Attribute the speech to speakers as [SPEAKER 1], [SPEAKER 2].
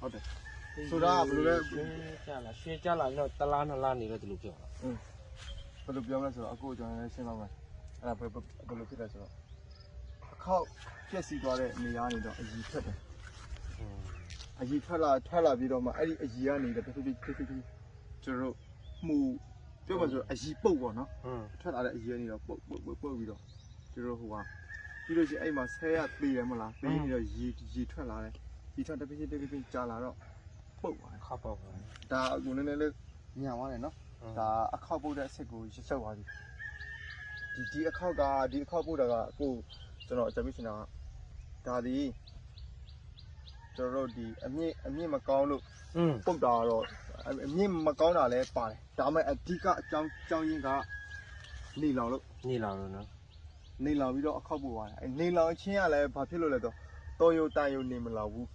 [SPEAKER 1] ဟုတ်တယ်ဆိုတာကဘယ်လိုလဲ
[SPEAKER 2] ရွှေကြလာရွှေကြလာပြီးတော့တလားနှစ်လားနေတော့ဒီလိုပြောတာ
[SPEAKER 1] ဘယ်လိုပြောမလဲဆိုတော့အခုကျွန်တော်လည်းရှင်းပါမယ်အဲ့ဒါဘယ်ဘယ်ဘယ်လိုဖြစ်လဲဆိုတော့အခောက်ပြက်စီသွားတဲ့နေရာနေတော့အကြီးထွက်တယ်အကြီးထွက်လာထွက်လာပြီးတော့မှအဲ့ဒီအကြီးကနေတော့တစ်ခုပြီးတစ်ခုပြီးကျွန်တော်တို့မှုပြောမှဆိုတော့အကြီးပုတ်ပေါ့နော်
[SPEAKER 2] ဟွန်း
[SPEAKER 1] ထွက်လာတဲ့အကြီးကနေတော့ပုတ်ပုတ်ပုတ်ပုတ်ပြီးတော့ကျွန်တော်တို့ဟိုကပြီးလို့ရှိရင်အဲ့မှာဆဲရသေးတယ်မလားပြီးပြီးတော့ရေရေထွက်လာတယ် ရေထွက်တပိပိတပိပိကြာလာတော့ပုတ်သွားတယ်
[SPEAKER 2] ခါပေါ့ပေါ့
[SPEAKER 1] ဒါအခုနည်းနည်းလေးညံသွားတယ်နော်ဒါအခောက်ပုတ်တဲ့အစ်စ်ကိုရစ်ချုပ်သွားပြီဒီဒီအခောက်ကဒီအခောက်ပုတ်တာကအခုကျွန်တော်အကြံပေးချင်တာကဒါဒီကျွန်တော်တို့ဒီအမြင့်အမြင့်မကောင်းလို့
[SPEAKER 2] อืม
[SPEAKER 1] ပုတ်တာကတော့အအမြင့်မကောင်းတာလည်းပါတယ်ဒါပေမဲ့အဓိကအကြောင်းကြောင်းရင်းကနေလောင်လို့
[SPEAKER 2] နေလာလို့နော်
[SPEAKER 1] နေလောင်ပြီးတော့အခောက်ပုတ်သွားတယ်အဲနေလောင်ချင်းကလည်းဘာဖြစ်လို့လဲဆိုတော့တော်ရုံတန်ရုံနေမလောင်ဘူး